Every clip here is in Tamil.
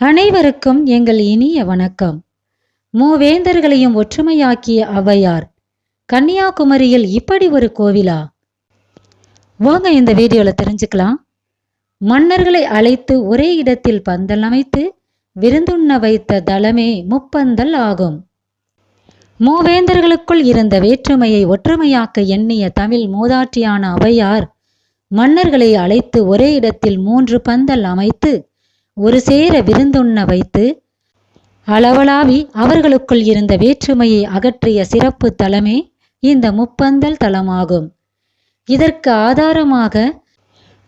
அனைவருக்கும் எங்கள் இனிய வணக்கம். மூவேந்தர்களையும் ஒற்றுமையாக்கிய அவ்வையார் கன்னியாகுமரியில் இப்படி ஒரு கோவிலா? வாங்க இந்த வீடியோல தெரிஞ்சுக்கலாம். மன்னர்களை அழைத்து ஒரே இடத்தில் பந்தல் அமைத்து விருந்துண்ண வைத்த தளமே முப்பந்தல் ஆகும். மூவேந்தர்களுக்குள் இருந்த வேற்றுமையை ஒற்றுமையாக்க எண்ணிய தமிழ் மூதாட்டியான அவையார் மன்னர்களை அழைத்து ஒரே இடத்தில் மூன்று பந்தல் அமைத்து ஒரு சேர விருந்துண்ண வைத்து அளவலாவி அவர்களுக்குள் இருந்த வேற்றுமையை அகற்றிய சிறப்பு தலமே இந்த முப்பந்தல் தலமாகும். இதற்கு ஆதாரமாக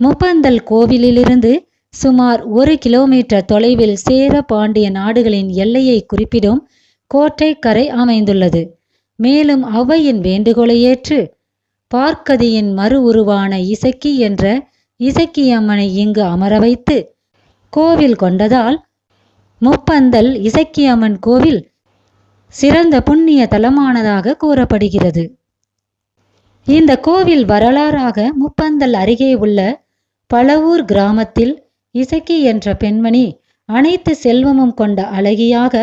முப்பந்தல் கோவிலிலிருந்து சுமார் ஒரு கிலோமீட்டர் தொலைவில் சேர பாண்டிய நாடுகளின் எல்லையை குறிப்பிடும் கோட்டைக்கரை அமைந்துள்ளது. மேலும் அவையின் வேண்டுகோளை ஏற்று பார்க்கதியின் மறு உருவான இசக்கி என்ற இசக்கியம்மனை இங்கு அமர வைத்து கோவில் கொண்டதால் முப்பந்தல் இசக்கியம்மன் கோவில் சிறந்த புண்ணிய தலமானதாக கூறப்படுகிறது. இந்த கோவில் வரலாறாக முப்பந்தல் அருகே உள்ள பழவூர் கிராமத்தில் இசக்கி என்ற பெண்மணி அனைத்து செல்வமும் கொண்ட அழகியாக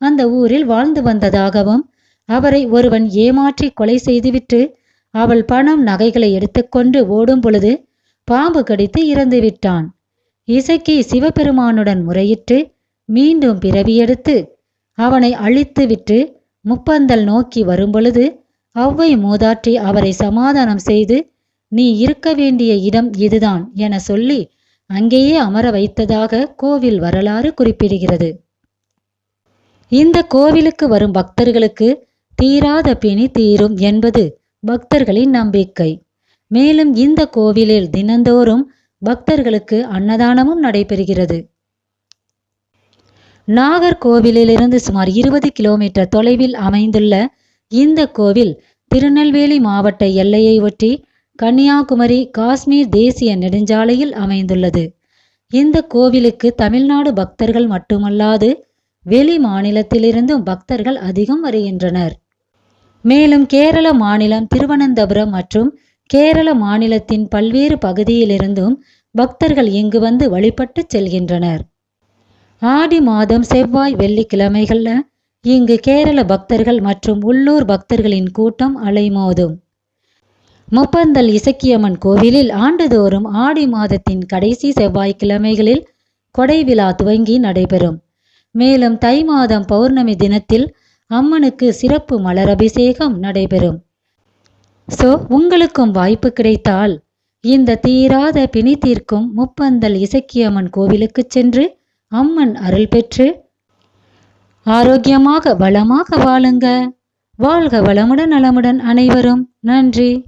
அந்த ஊரில் வாழ்ந்து வந்ததாகவும் அவரை ஒருவன் ஏமாற்றி கொலை செய்துவிட்டு அவள் பணம் நகைகளை எடுத்துக்கொண்டு ஓடும் பொழுது பாம்பு கடித்து இறந்து விட்டான் இசக்கி சிவபெருமானுடன் முறையிட்டு மீண்டும் பிறவியெடுத்து அவனை அழித்து விட்டு முப்பந்தல் நோக்கி வரும்பொழுது அவ்வை மூதாட்டி அவரை சமாதானம் செய்து நீ இருக்க வேண்டிய இடம் இதுதான் என சொல்லி அங்கேயே அமர வைத்ததாக கோவில் வரலாறு குறிப்பிடுகிறது. இந்த கோவிலுக்கு வரும் பக்தர்களுக்கு தீராத பிணி தீரும் என்பது பக்தர்களின் நம்பிக்கை. மேலும் இந்த கோவிலில் தினந்தோறும் பக்தர்களுக்கு அன்னதானமும் நடைபெறுகிறது. நாகர்கோவிலிருந்து சுமார் இருபது கிலோமீட்டர் தொலைவில் அமைந்துள்ள இந்த கோவில் திருநெல்வேலி மாவட்ட எல்லையை ஒட்டி கன்னியாகுமரி காஷ்மீர் தேசிய நெடுஞ்சாலையில் அமைந்துள்ளது. இந்த கோவிலுக்கு தமிழ்நாடு பக்தர்கள் மட்டுமல்லாது வெளி மாநிலத்திலிருந்தும் பக்தர்கள் அதிகம் வருகின்றனர். மேலும் கேரள மாநிலம் திருவனந்தபுரம் மற்றும் கேரள மாநிலத்தின் பல்வேறு பகுதியிலிருந்தும் பக்தர்கள் இங்கு வந்து வழிபட்டு செல்கின்றனர். ஆடி மாதம் செவ்வாய் வெள்ளிக்கிழமைகள்ல இங்கு கேரள பக்தர்கள் மற்றும் உள்ளூர் பக்தர்களின் கூட்டம் அலைமோதும். முப்பந்தல் இசக்கியம்மன் கோவிலில் ஆண்டுதோறும் ஆடி மாதத்தின் கடைசி செவ்வாய்க்கிழமைகளில் கொடை விழா துவங்கி நடைபெறும். மேலும் தை மாதம் பௌர்ணமி தினத்தில் அம்மனுக்கு சிறப்பு மலர் அபிஷேகம் நடைபெறும். சோ உங்களுக்கும் வாய்ப்பு கிடைத்தால் இந்த தீராத பிணி தீர்க்கும் முப்பந்தல் இசக்கியம்மன் கோவிலுக்கு சென்று அம்மன் அருள் பெற்று ஆரோக்கியமாக வளமாக வாழுங்க. வாழ்க வளமுடன் நலமுடன் அனைவரும். நன்றி.